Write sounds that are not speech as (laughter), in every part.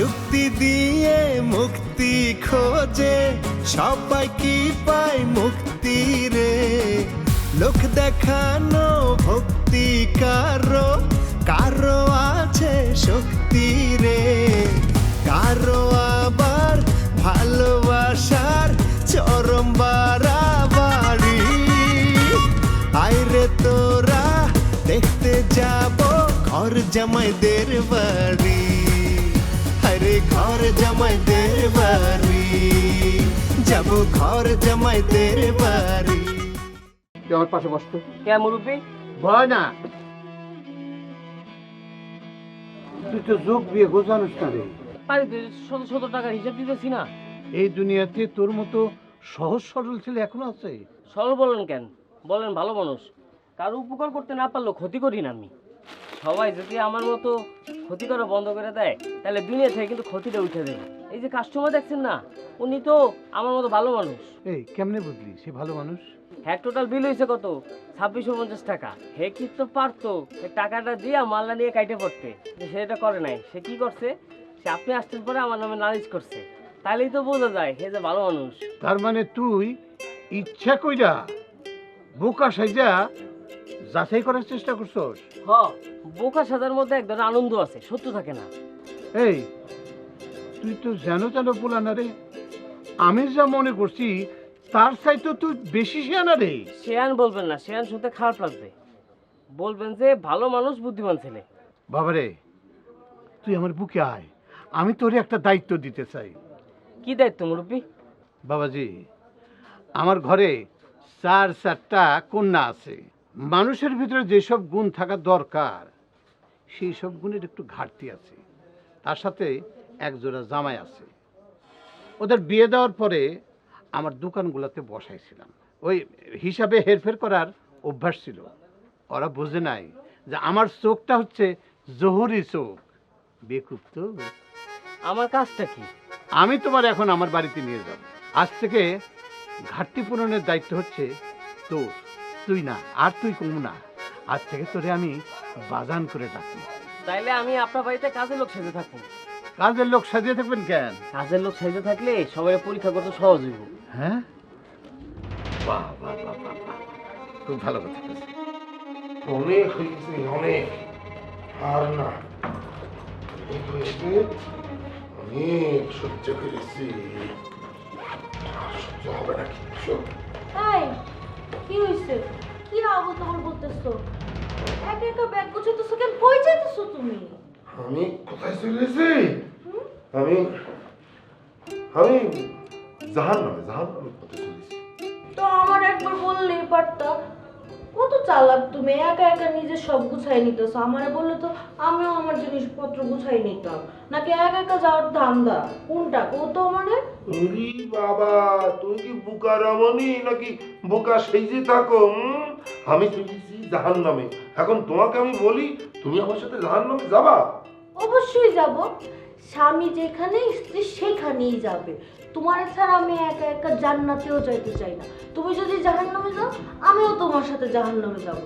যুক্তি দিয়ে মুক্তি খোঁজে, সবাই কি পায় মুক্তি রে? লোক দেখানো ভক্তি কারও কারও আছে শক্তি রে। কারও আবার ভালোবাসার চরম বাড়াবাড়ি। আইরে তোরা, দেখতে যাব ঘর জামাইদের বাড়ি। ঘর জামাইদের বাড়ি। যাব ঘর জামাইদের বাড়ি। আমার পাশে বসতো কে মুরব্বী? ভয় না তুই তো যোগ বিয়ে গোজানোস না রে। বাড়িতে শত শত টাকার হিসাব দিতেছি না। এই দুনিয়াতে তোর মতো সহজ সরল ছেলে এখনও আছে? সরল বলেন কেন? বলেন ভালো মানুষ। কারও উপকার করতে না পারলেও ক্ষতি করি না আমি। সবাই যদি আমার মতো ক্ষতি করা বন্ধ করে দেয় তাহলে দুনিয়া থেকে কিন্তু ক্ষতিটা উঠে দেবে এই যে কাস্টমার দেখছেন না উনি তো আমার মতো ভালো মানুষ। এই কেমনে বুঝলি? সে ভালো মানুষ? হ্যাঁ টোটাল বিল হয়েছে কত? ছাব্বিশশো পঞ্চাশ টাকা। হে কি তো পারতো সে টাকাটা দিয়ে মাল্লা নিয়ে কাইটে পড়তে? কিন্তু সে এটা করে নাই। সে কি করছে? সে আপনি আসতেন পরে আমার নামে নালিশ করছে। তাহলেই তো বোঝা যায় হে যে ভালো মানুষ। তার মানে তুই ইচ্ছা কইরা বোকা সাইজা যাচাই করার চেষ্টা করছস? হ বোকা সাজার মধ্যে এক ধরনের আনন্দ আছে সত্য থাকে না। এই তুই তো যেন যেন বলা না রে আমি যা মনে করছি তার চাইতে তুই বেশি শিয়ানা রে। শেয়ান বলবেন না শেয়ান শুনতে খারাপ লাগবে। বলবেন যে ভালো মানুষ বুদ্ধিমান ছেলে। বাবারে তুই আমার বুকে আয় আমি তোরে একটা দায়িত্ব দিতে চাই। কি দায়িত্ব মুরব্বী? বাবাজি আমার ঘরে চার চারটা কন্যা আছে। মানুষের ভিতরে যেসব গুণ থাকা দরকার সেই সব গুণের একটু ঘাটতি আছে। তার সাথে একজোড়া জামাই আছে। ওদের বিয়ে দেওয়ার পরে আমার দোকানগুলোতে বসাইছিলাম। ওই হিসাবে হেরফের করার অভ্যাস ছিল। ওরা বোঝে নাই যে আমার চোখটা হচ্ছে জহুরি চোখ। বেকুব তো। আমার কাজটা কি? আমি তোমার এখন আমার বাড়িতে নিয়ে যাব। আজ থেকে ঘাটতি পূরণের দায়িত্ব হচ্ছে তোর। তুই না আর তুই কম না। আজ থেকে তোরে আমি বাজান করে ডাকি তাইলে আমি আপনার বাড়িতে কাজের লোক সেজে থাকব। কাজের লোক সাজিয়ে থাকবেন কেন? কাজের লোক সেজে থাকলে সবাই পরীক্ষা করতে সহজ হইব। হ্যাঁ? বাহ বাহ বাহ বাহ। খুব ভালো কথা। অনেক হয়েছে অনেক। আর না অনেক সহ্য করেছি। সহ্য হবে না তাই কি হইছে? কি আবু তোমার বলতেছো? একা একা ব্যাগ গুছাইতেছো কেন? কই যাইতেছো তুমি? আমি কোথায় চলেছি আমি আমি জাহান নামে জাহান নামে কোথায় চলেছি তো আমার একবার বললেই পারতা। কত চালাক তুমি? একা একা নিজে সব গুছাই নিতেছো। আমারে বললে তো আমিও আমার জিনিসপত্র গুছাই নিতাম। নাকি একা একা যাওয়ার ধান্দা? কোনটা? কো তো আমারে বাবা তুমি কি বোকা রমণী নাকি বোকা সেজে থাকো আমি চলেছি জাহান নামে এখন তোমাকে আমি বলি তুমি আমার সাথে জাহান নামে যাবা? অবশ্যই যাব। স্বামী যেখানে স্ত্রী সেখানেই যাবে। তোমার ছাড়া আমি একা একা জান্নাতেও যাইতে চাই না। তুমি যদি জাহান্নামে যাও, আমিও তোমার সাথে জাহান্নামে যাব।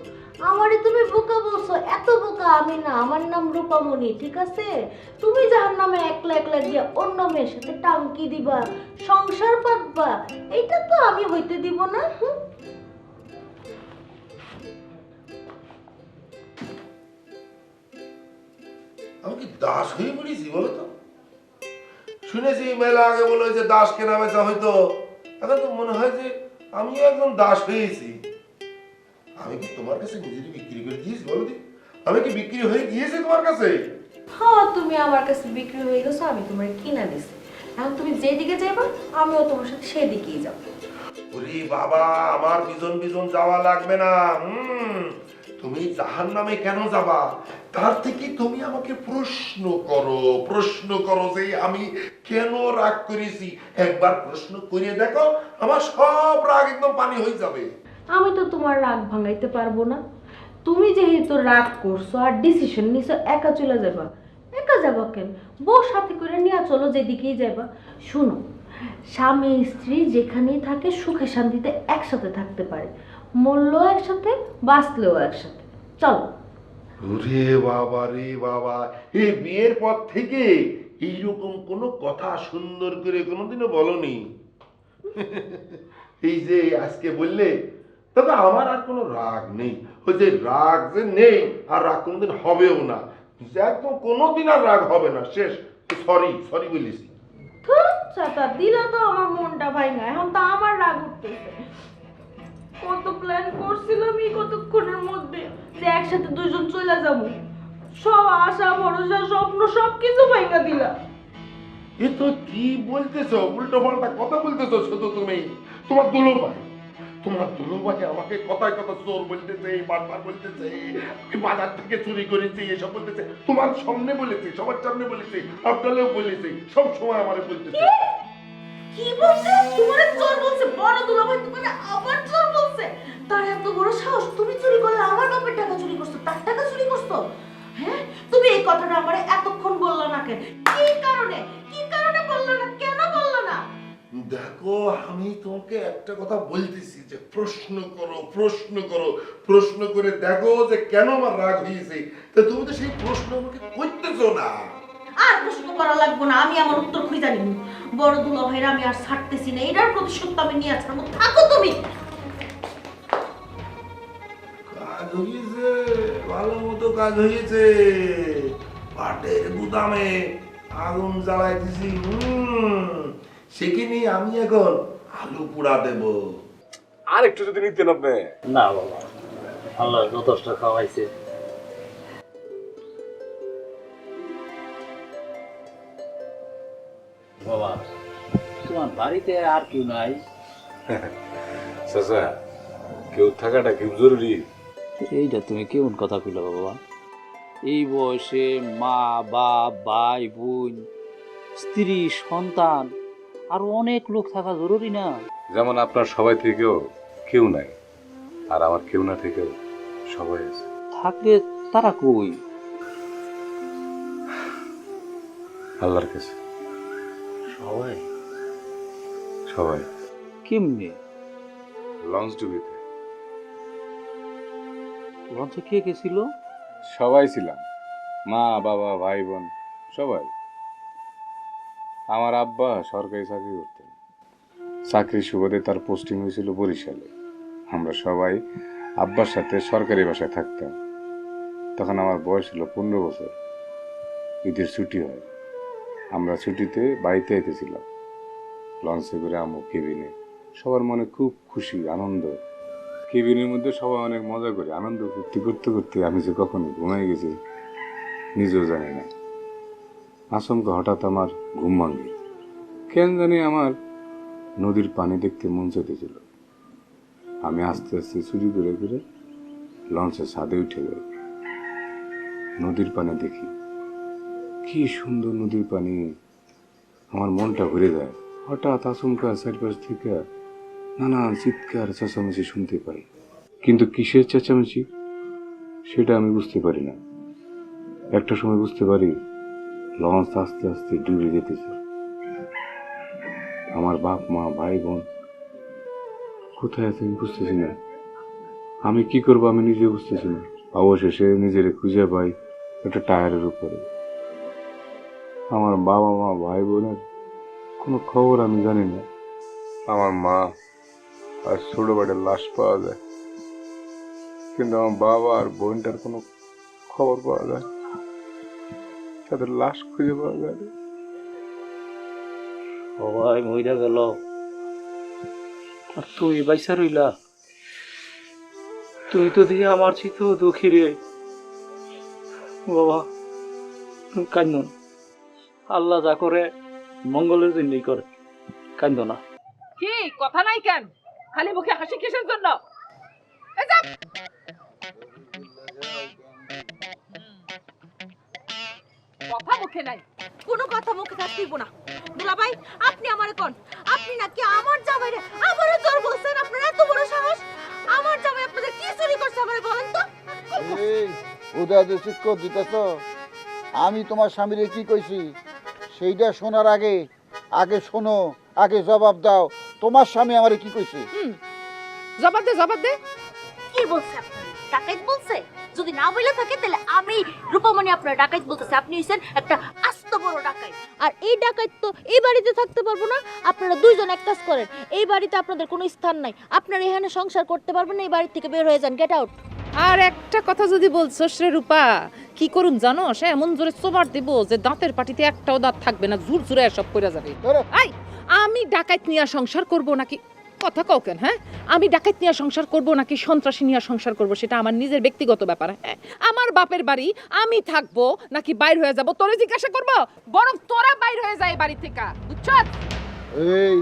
আমারে তুমি বোকা বলছো, এত বোকা আমি না, আমার নাম রূপামণি, ঠিক আছে? তুমি জাহান্নামে একলা একলা গিয়ে অন্য মেয়ের সাথে টাঙ্কি দিবা, সংসার পাতবা এইটা তো আমি হইতে দিব না? আমি কি দাস হয়ে পড়েছি বলো তো? শুনেছি মেলা আগে বলে যে দাস কেনা বেচা হয়তো এখন তো মনে হয় যে আমিও একদম দাস হয়েছি। আমি কি তোমার কাছে নিজেকে বিক্রি করে দিয়েছি বলো দি? আমি কি বিক্রি হয়ে গিয়েছি তোমার কাছে? হ্যাঁ তুমি আমার কাছে বিক্রি হয়ে গেছো আমি তোমার কিনা দিছি। এখন তুমি যেদিকে যাইবা আমিও তোমার সাথে সেদিকেই যাব। ওরে বাবা আমার পিছন পিছন যাওয়া লাগবে না। হুম তুমি জাহান নামে কেন যাবা? তার থেকে তুমি আমাকে প্রশ্ন করো প্রশ্ন করো যে আমি কেন রাগ করেছি? একবার প্রশ্ন করে দেখো, আমার সব রাগ একদম পানি হয়ে যাবে। আমি তো তোমার রাগ ভাঙাইতে পারব না। তুমি যেহেতু রাগ করছ আর ডিসিশন নিছো, একা চলে যাবা। একা যাবা কেন? বউ সাথে করে নিয়ে চলো যেদিকেই যাবা শুনো, স্বামী স্ত্রী যেখানেই থাকে সুখে শান্তিতে একসাথে থাকতে পারে। মরলেও একসাথে, বাঁচলেও একসাথে। চলো। ওরে বাবা রে বাবা এই বিয়ের পর থেকে এইরকম কোনো কথা সুন্দর করে কোনোদিনও বলনি। (laughs) এই যে আজকে বললে, তবে আমার আর কোনো রাগ নেই। ওই যে রাগ যে নেই, আর রাগ কোনোদিন হবেও না। একদম কোনোদিন আর রাগ হবে না, শেষ। সরি সরি বলিস দিলা তো আমার মনটা ভাঙা, এখন তো আমার রাগ উঠতেছে। কত প্ল্যান করছিলাম এই কতক্ষণের মধ্যে যে একসাথে দুজন চলে যাব। সব আশা ভরসা স্বপ্ন সব কিছু দিলা। এ তো কি বলতেছো? উল্টো পাল্টা কথা বলতেছো শুধু তুমি। তোমার দুলো ভাই। তোমার দুলো ভাই আমাকে কথায় কথা চোর বলতেছে বারবার বলতেছে বাজার থেকে চুরি করেছি এসব বলতেছে। তোমার সামনে বলেছে সবার সামনে বলেছে আপনালেও বলেছে সব সময় আমারে বলতেছে। কি বলছে? বড় দুলাভাই তোমার আবার বলছে। তার এত বড় সাহস, তুমি চুরি করলে আমার বাপের টাকা চুরি করছ, তার টাকা চুরি করছ? হ্যাঁ? তুমি এই কথাটা আমারে এতক্ষণ বললা না কেন? কি কারণে? কি কারণে বললা না? কেন বললা না? দেখো, আমি তোমাকে একটা কথা বলতেছি যে প্রশ্ন করো প্রশ্ন করো, প্রশ্ন করে দেখো যে কেন আমার রাগ হয়েছে তা তুমি তো সেই প্রশ্ন আমাকে করতেছো না। আর প্রশ্ন করা লাগবে না আমি আমার উত্তর খুঁজে জানি। বড় দুলা ভাইরা আমি আর ছাড়তেছি না এটার প্রতিশোধ তো আমি নিয়ে ছাড়বো থাকো তুমি। কাজ হয়েছে ভালো মতো কাজ হয়েছে পাটের গুদামে আগুন জ্বালাই দিছি সেখানে আমি এখন আলু পোড়া দেব? আর একটু যদি নিতেন আপনি। না বাবা আল্লাহ যথেষ্ট খাওয়াইছে। বাড়িতে আর কেউ নাই। (laughs) চাচা কেউ থাকাটা কেউ জরুরি? এইটা তুমি কেমন কথা কইলা বাবা? এই বয়সে মা বাপ ভাই বোন স্ত্রী সন্তান আরও অনেক লোক থাকা জরুরি না। যেমন আপনার সবাই থেকেও কেউ নাই আর আমার কেউ না থেকেও সবাই আছে। থাকলে তারা কই? আল্লাহর কাছে। সবাই? সবাই। কেমনে? লঞ্চ ডুবিতে লঞ্চে কে গেছিল সবাই ছিলাম। মা বাবা ভাই বোন সবাই। আমার আব্বা সরকারি চাকরি করতেন। চাকরির সুবাদে তার পোস্টিং হয়েছিল বরিশালে। আমরা সবাই আব্বার সাথে সরকারি বাসায় থাকতাম। তখন আমার বয়স ছিল পনেরো বছর। ঈদের ছুটি হয়। আমরা ছুটিতে বাড়িতে আইতেছিলাম লঞ্চে করে আমু কেবিনে। সবার মনে খুব খুশি, আনন্দ। কেবিনের মধ্যে সবাই অনেক মজা করে, আনন্দ ফুর্তি করতে করতে আমি যে কখন ঘুমাই গেছি, নিজেও জানি না। আচমকা হঠাৎ আমার ঘুম ভাঙে। কেন জানি আমার নদীর পানি দেখতে মন চেতেছিল। আমি আস্তে আস্তে চুরি করে করে লঞ্চের ছাদে উঠে যাই নদীর পানি দেখি। কি সুন্দর নদীর পানি। আমার মনটা ঘুরে যায়। হঠাৎ আচমকা চারপাশ থেকে নানান চিৎকার, চেঁচামেচি শুনতে পাই। কিন্তু কিসের চেঁচামেচি? সেটা আমি বুঝতে পারি না। একটা সময় বুঝতে পারি, লঞ্চ আস্তে আস্তে ডুবে যেতেছে। আমার বাপ, মা, ভাই, বোন, কোথায় আছে আমি বুঝতেছি না। আমি কি করব আমি নিজে বুঝতেছি না। অবশেষে নিজের খুঁজে পাই একটা টায়ারের উপরে। আমার বাবা, মা, ভাই, বোনের কোনো খবর আমি জানি না আমার মা আর ছোট বাড়ির লাশ পাওয়া যায়। কিন্তু আমার বাবা আর বোনটার কোনো খবর পাওয়া যায়। তাদের লাশ খুঁজে পাওয়া যায়। সবাই মইরা গেল। আর তুই বাইসা রইলা। তুই তো দিয়ে আমার চিত দুঃখী রে। বাবা কান্দন আল্লাহ যা করে মঙ্গলের জন্যই করে। কান্দ না। কি? কথা নাই কেন? খালি মুখে হাসি কিসের জন্য? কথা মুখে নাই। কোনো কথা মুখে থাকতেইব না। দুলাভাই আপনি আমারে কোন? আপনি নাকি আমার জামাইরে আমারও চোর বলছেন? আপনার এত বড় সাহস? আমার জামাই আপনাদের কি চুরি করছে আমারে বলেন তো? উদয় শিক্ষক দিতেছ। আমি তোমার স্বামীরে কি কইছি? সেইটা শোনার আগে আগে শোনো আগে জবাব দাও। তোমার স্বামী আমারে কি কইছে? জবাব দে জবাব দে। কি বলছে ডাকাইত বলছে? যদি না বলে থাকে তাহলে আমি রূপমণি আপনার ডাকাইত বলতেছে। আপনি হইছেন একটা বড় ডাকাই। আর এই ডাকাই তো এই বাড়িতে থাকতে পারব না। আপনারা দুইজন এক কাজ করেন। এই বাড়িতে আপনাদের কোনো স্থান নাই। আপনারা এখানে সংসার করতে পারবেন না এই বাড়ি থেকে বের হয়ে যান। গেট আউট আর একটা কথা যদি বলছো সে রূপা কি করুন জানো? সে এমন জোরে চোবার দিব যে দাঁতের পাটিতে একটাও দাঁত থাকবে না জুর জুরে সব পড়ে যাবে আই আমি ডাকাইত নিয়ে সংসার করব নাকি? কথা কও কেন হ্যাঁ? আমি ডাকাত নিয়ে সংসার করব নাকি সন্ত্রাসী নিয়ে সংসার করব সেটা আমার নিজের ব্যক্তিগত ব্যাপার হ্যাঁ? আমার বাপের বাড়ি আমি থাকব নাকি বাইর হয়ে যাব? তোরে জিজ্ঞাসা করব? বরং তোরা বাইর হয়ে যায় বাড়ি থেকে বুঝছ? এই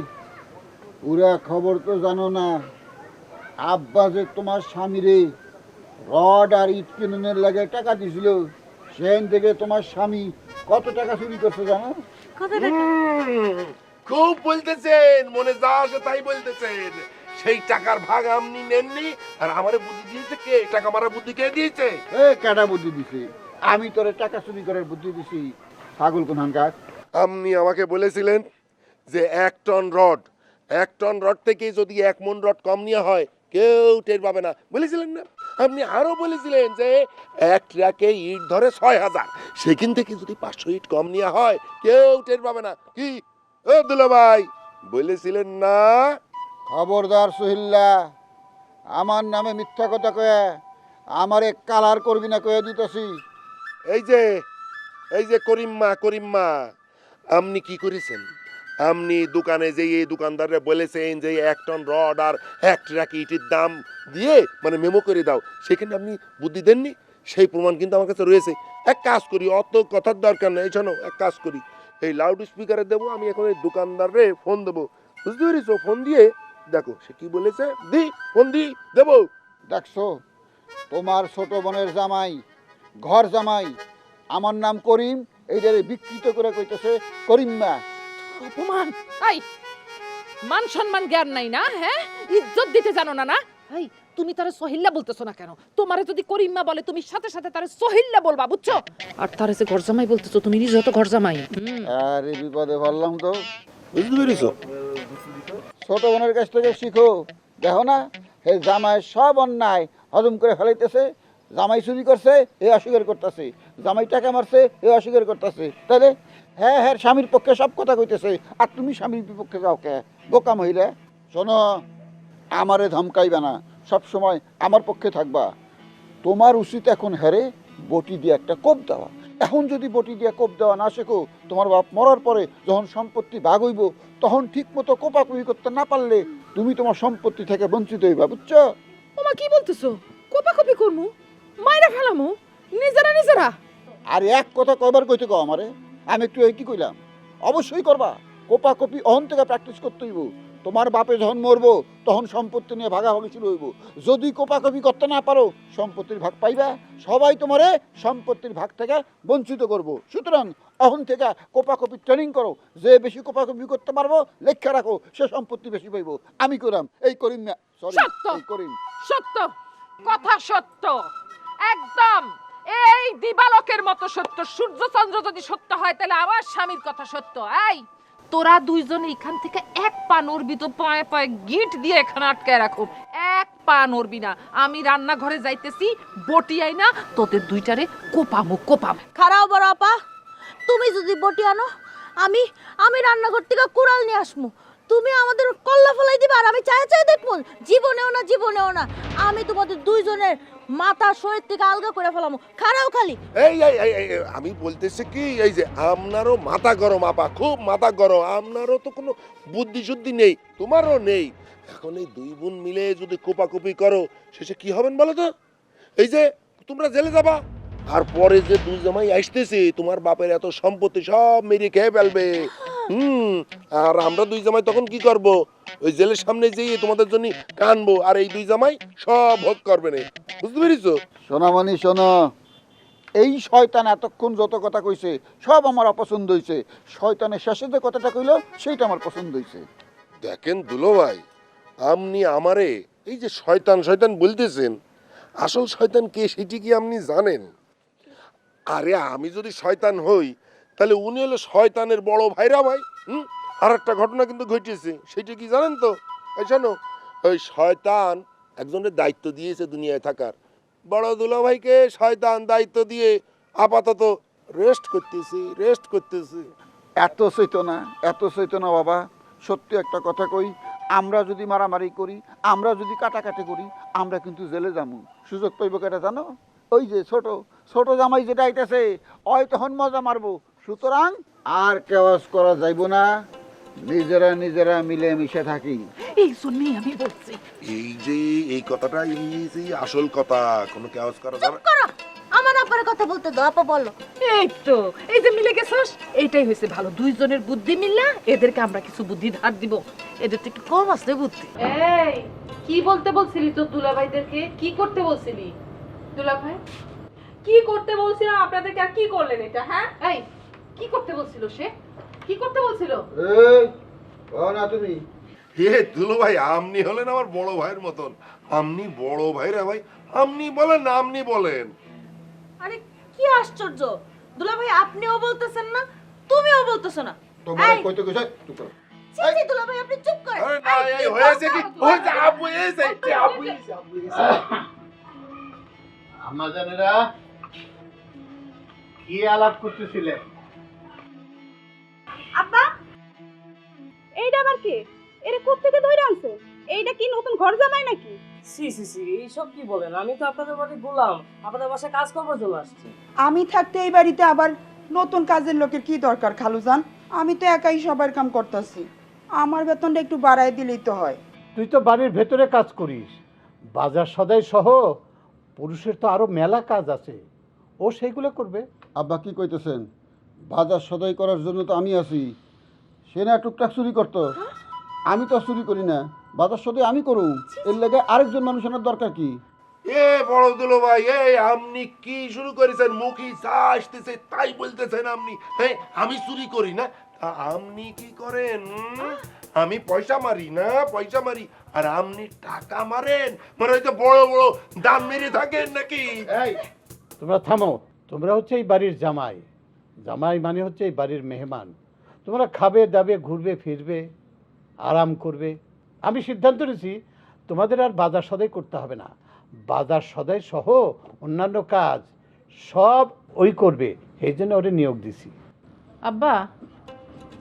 পুরা খবর তো জানো না। আব্বা যে তোমার স্বামীরে রড আর ইট কিনুনের লাগে টাকা দিছিল সেখান থেকে তোমার স্বামী কত টাকা চুরি করছে জানো? হুম, খুব বলতেছেন মনে যা আসে তাই বলতেছেন। সেই টাকার ভাগ আপনি নেননি আর আমারে বুদ্ধি দিয়েছে কে? টাকা মারা বুদ্ধি কে দিয়েছে? এ কাটা বুদ্ধি দিছে? আমি তোরে টাকা চুরি করার বুদ্ধি দিছি। পাগল কোনখানকার আপনি আমাকে বলেছিলেন যে এক টন রড এক টন রড থেকে যদি এক মন রড কম নেওয়া হয় কেউ টের পাবে না। বলেছিলেন না? আপনি আরও বলেছিলেন যে এক ট্রাকে ইট ধরে ছয় হাজার সেখান থেকে যদি পাঁচশো ইট কম নেওয়া হয় কেউ টের পাবে না। কি? ও দুলা ভাই বলেছিলেন না? খবরদার সোহিল্লা আমার নামে মিথ্যা কথা কয়ে আমারে কালার করবি না কয়ে দিতেছি। এই যে এই যে করিম্মা করিম্মা আপনি কি করেছেন? আপনি দোকানে যে এই দোকানদারে বলেছেন যে এক টন রড আর এক ট্রাক ইটির দাম দিয়ে মানে মেমো করে দাও। সেখানে আপনি বুদ্ধি দেননি? সেই প্রমাণ কিন্তু আমার কাছে রয়েছে। এক কাজ করি অত কথার দরকার নেই। শোনো এক কাজ করি। এই লাউড স্পিকারে দেবো আমি এখন এই দোকানদারে ফোন দেবো। বুঝতে পেরেছ? ফোন দিয়ে দেখো সে কি বলেছে? দি ফোন দি দেবো। দেখছ? তোমার ছোট বোনের জামাই ঘর জামাই আমার নাম করিম এইটারে বিকৃত করে কইতেছে করিম্মা অপমান! আই! মান সম্মান জ্ঞান নাই না হ্যাঁ? ইজ্জত দিতে জানো না না? এই তুমি তারে সহিল্লা বলতেছো না কেন? তোমারে যদি করিম্মা বলে তুমি সাথে সাথে তারে সহিল্লা বলবা বুঝছ? আর তারে যে ঘর জামাই বলতেছো তুমি নিজে তো ঘর জামাই আরে বিপদে বললাম তো। বুঝতে পেরেছ? ছোট বোনের কাছ থেকে শিখো। দেখো না হে জামাই সব অন্যায় হজম করে ফেলাইতেছে। জামাই চুরি করছে এ অস্বীকার করতেছে। জামাই টাকা মারছে এ অস্বীকার করতেছে। তাহলে হ্যাঁ হ্যাঁ স্বামীর পক্ষে সব কথা কইতেছে আর তুমি স্বামীর বিপক্ষে যাও কে? বোকা মহিলা। শোনো আমারে ধমকাইবা না। সব সময় আমার পক্ষে থাকবা। তোমার উচিত এখন হেরে বটি দিয়ে একটা কোপ দেওয়া। এখন যদি বটি দিয়ে কোপ দেওয়া না শেখো তোমার বাপ মরার পরে যখন সম্পত্তি ভাগ হইব তখন ঠিক মতো কোপাকুপি করতে না পারলে তুমি তোমার সম্পত্তি থেকে বঞ্চিত হইবা বুঝছ? ওমা কি বলতেছো? কপা কপি করমু? মাইরা ফেলামু? নিজেরা নিজেরা? আর এক কথা কয়বার কইতে কও আমারে। আমি একটু এই কি কইলাম? অবশ্যই করবা। কোপা কপি অহন থেকে প্র্যাকটিস করতে হইব। তোমার বাপে যখন মরবো তখন সম্পত্তি নিয়ে ভাগাভাগি শুরু হইব। যদি কোপা কপি করতে না পারো সম্পত্তির ভাগ পাইবা সবাই তোমারে সম্পত্তির ভাগ থেকে বঞ্চিত করব। সুতরাং অহন থেকে কোপা কপি ট্রেনিং করো। যে বেশি কোপা কপি করতে পারব লেখা রাখো সে সম্পত্তি বেশি পাইব। আমি করাম এই করিম না সরি সত্য। করিম। সত্য কথা সত্য একদম। এই দিবালকের মতো সত্য সূর্য চন্দ্র যদি সত্য হয় তাহলে আমার স্বামীর কথা সত্য এই। তোরা দুইজন এখান থেকে এক পা নড়বি তো পায়ে পায়ে গিট দিয়ে এখানে আটকায় রাখো। এক পা নড়বি না। আমি রান্নাঘরে যাইতেছি, বটি আই না তোদের দুইটারে কোপামু, কোপাম। খারাও বড় আপা, তুমি যদি বটি আনো, আমি আমি রান্নাঘর থেকে কুড়াল নিয়ে আসমু। তুমি আমাদের কল্লা ফলাই দিবা আর আমি চাই চাই দেখব জীবনেও না জীবনেও না। আমি তোমাদের দুইজনের মাথা শরীর থেকে আলগা করে ফেলামু। খারাও খালি। এই এই এই এই, এই, আমি বলতেছি কি এই যে আপনারও মাথা গরম আপা খুব মাথা গরম। আপনারও তো কোনো বুদ্ধি শুদ্ধি নেই তোমারও নেই। এখন এই দুই বোন মিলে যদি কোপাকুপি করো শেষে কি হবেন বলো তো? এই যে তোমরা জেলে যাবা। আর পরে যে দুই জামাই আসতেছে তোমার বাপের এত সম্পত্তি সব মেরে খেয়ে ফেলবে। হুম আর আমরা দুই জামাই তখন কি করব? ওই জেলের সামনে যেয়ে তোমাদের জন্য কানবো আর এই দুই জামাই সব ভোগ করবে না। বুঝতে পেরেছ? সোনামণি শোনো। এই শয়তান এতক্ষণ যত কথা কইছে সব আমার অপছন্দ হইছে। শয়তানের শেষে যে কথাটা কইলো সেইটা আমার পছন্দ হইছে। দেখেন দুলো ভাই আপনি আমারে এই যে শয়তান শয়তান বলতেছেন আসল শয়তান কে সেটি কি আপনি জানেন? আরে আমি যদি শয়তান হই তাহলে উনি হলো শয়তানের বড় ভাইরা ভাই, হুম? আর একটা ঘটনা কিন্তু ঘটেছে, সেটি কি জানেন তো? শোনো, ওই শয়তান একজনের দায়িত্ব দিয়েছে দুনিয়ায় থাকার। বড় দুলা ভাইকে শয়তান দায়িত্ব দিয়ে আপাতত রেস্ট করতেছি রেস্ট করতেছি। এত চেতনা এত চেতনা বাবা, সত্যি একটা কথা কই, আমরা যদি মারামারি করি, আমরা যদি কাটাকাটি করি, আমরা কিন্তু জেলে যাব সুযোগ পাইব কেটা জানো? ওই যে ছোট ছোট জামাই যেটা আইতেছে, ওই তখন মজা মারবো। সুতরাং আর কেওয়াজ করা যাইব না। নিজেরা নিজেরা মিলে মিশে থাকি। এই জন্যই আমি বলছি। এই যে এই কথাটা এই যে আসল কথা কোনো কাজ করা যাবে করো! আমার আব্বার কথা বলতে দাও আপা বলো। এই তো এই যে মিলে গেছস এইটাই হয়েছে ভালো। দুইজনের বুদ্ধি মিললা এদেরকে আমরা কিছু বুদ্ধি ধার দিব। এদের তো একটু কম আছে বুদ্ধি। এই কি বলতে বলছিলি তোর দুলাভাইদেরকে? কি করতে বলছিলি? দুলাভাই? কি করতে বলছিলাম? আপনাদেরকে আর কি করলেন এটা হ্যাঁ? এই কি করতে বলছিল সে? কি করতে বলছিল? এই না তুমি। হে দুলো ভাই আমনি হলেন আমার বড় ভাইয়ের মতন। আমনি বড় ভাই রে ভাই আমনি বলেন না আমনি বলেন। আরে কি আশ্চর্য। দুলা ভাই আপনিও বলতেছেন না তুমিও বলতেছো না। তোমার এই, কইতে কইছে চুপ করো। ছি, ছি, দুলা ভাই আপনি চুপ করেন। আরে না এই হয়েছে কি? হয়েছে আপু এসে আপু এসে আপু এসে আমাজানেরা কি আলাপ করতেছিলেন? আব্বা এইটা আবার কে? এরে কোত্থেকে ধরে আনছে? এইটা কি নতুন ঘর জামাই নাকি? সি সি সি এইসব কি বলেন? আমি তো আপনাদের বাড়ি বললাম আপনাদের বাসায় কাজ করবার জন্য আসছি। আমি থাকতে এই বাড়িতে আবার নতুন কাজের লোকের কি দরকার খালুজান আমি তো একাই সবার কাম করতেছি। আমার বেতনটা একটু বাড়ায় দিলেই তো হয়। তুই তো বাড়ির ভেতরে কাজ করিস। বাজার সদাই সহ পুরুষের তো আরও মেলা কাজ আছে। ও সেইগুলো করবে? আব্বা কি কইতেছেন? বাজার সদাই করার জন্য তো আমি আছি। সে না টুকটাক চুরি করতো। আমি তো আর চুরি করি না। বাজার সদাই আমি করুম। এর লাগে আরেকজন মানুষ আনার দরকার কি? এ বড় দুলো ভাই এই আপনি কি শুরু করেছেন? মুখি যা আসতেছে তাই বলতেছেন আপনি। হ্যাঁ আমি চুরি করি না? তা আপনি কি করেন? হুম? আমি পয়সা মারি না? পয়সা মারি। আর আপনি টাকা মারেন? মানে হয়তো বড় বড় দাম মেরে থাকেন নাকি? এই তোমরা থামো। তোমরা হচ্ছে এই বাড়ির জামাই। জামাই মানে হচ্ছে এই বাড়ির মেহমান। তোমরা খাবে দাবে ঘুরবে ফিরবে আরাম করবে। আমি সিদ্ধান্ত নিয়েছি তোমাদের আর বাজার সদাই করতে হবে না। বাজার সদাই সহ অন্যান্য কাজ সব ওই করবে সেই জন্য ওরে নিয়োগ দিছি। আব্বা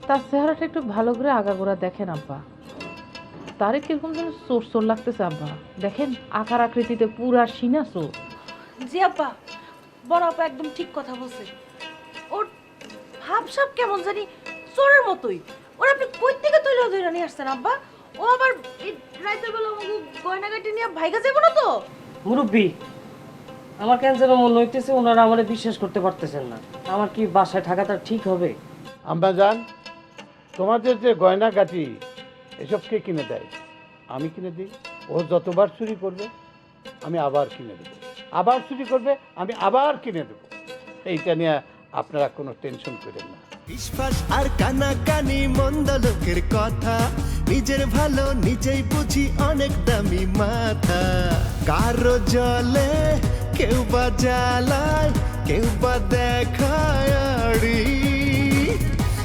তার চেহারাটা একটু ভালো করে আগাগোড়া দেখেন আব্বা। তারে কীরকম যেন চোর চোর লাগতেছে আব্বা। দেখেন আকার আকৃতিতে পুরা সিনা চোর। জি আপা বড় আপা একদম ঠিক কথা বলছে। ভাবসাব কেমন জানি চোরের মতোই। ওর আপনি কই থেকে তৈরি ধরে নিয়ে আসছেন আব্বা? ও আবার এই রাইতের বেলা আমাকে গয়নাগাটি নিয়ে ভাইগা যাব না তো? মুরব্বী আমার কেন যেন মনে হইতেছে ওনারা আমারে বিশ্বাস করতে পারতেছেন না। আমার কি বাসায় থাকাটা ঠিক হবে? আম্মা যান তোমাদের যে গয়না গাটি এসব কে কিনে দেয়? আমি কিনে দিই ও যতবার চুরি করবে আমি আবার কিনে দেবো। আবার চুরি করবে আমি আবার কিনে দেবো। এইটা নিয়ে আপনারা কোনো টেনশন করেন না। বিশ্বাস আর কানাকানি মন্দ লোকের কথা। নিজের ভালো নিজেই বুঝি অনেক দামি মাথা। কারও জলে কেউ বা জ্বালায়, কেউ বা দেখায়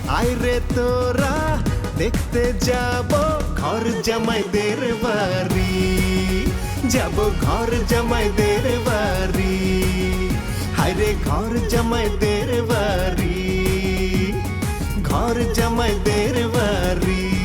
আইরে তোরা, দেখতে যাব ঘর জামাইদের বাড়ি। যাব ঘর জামাইদের বাড়ি। अरे घर जमय देर वरी घर जमय देर वरी।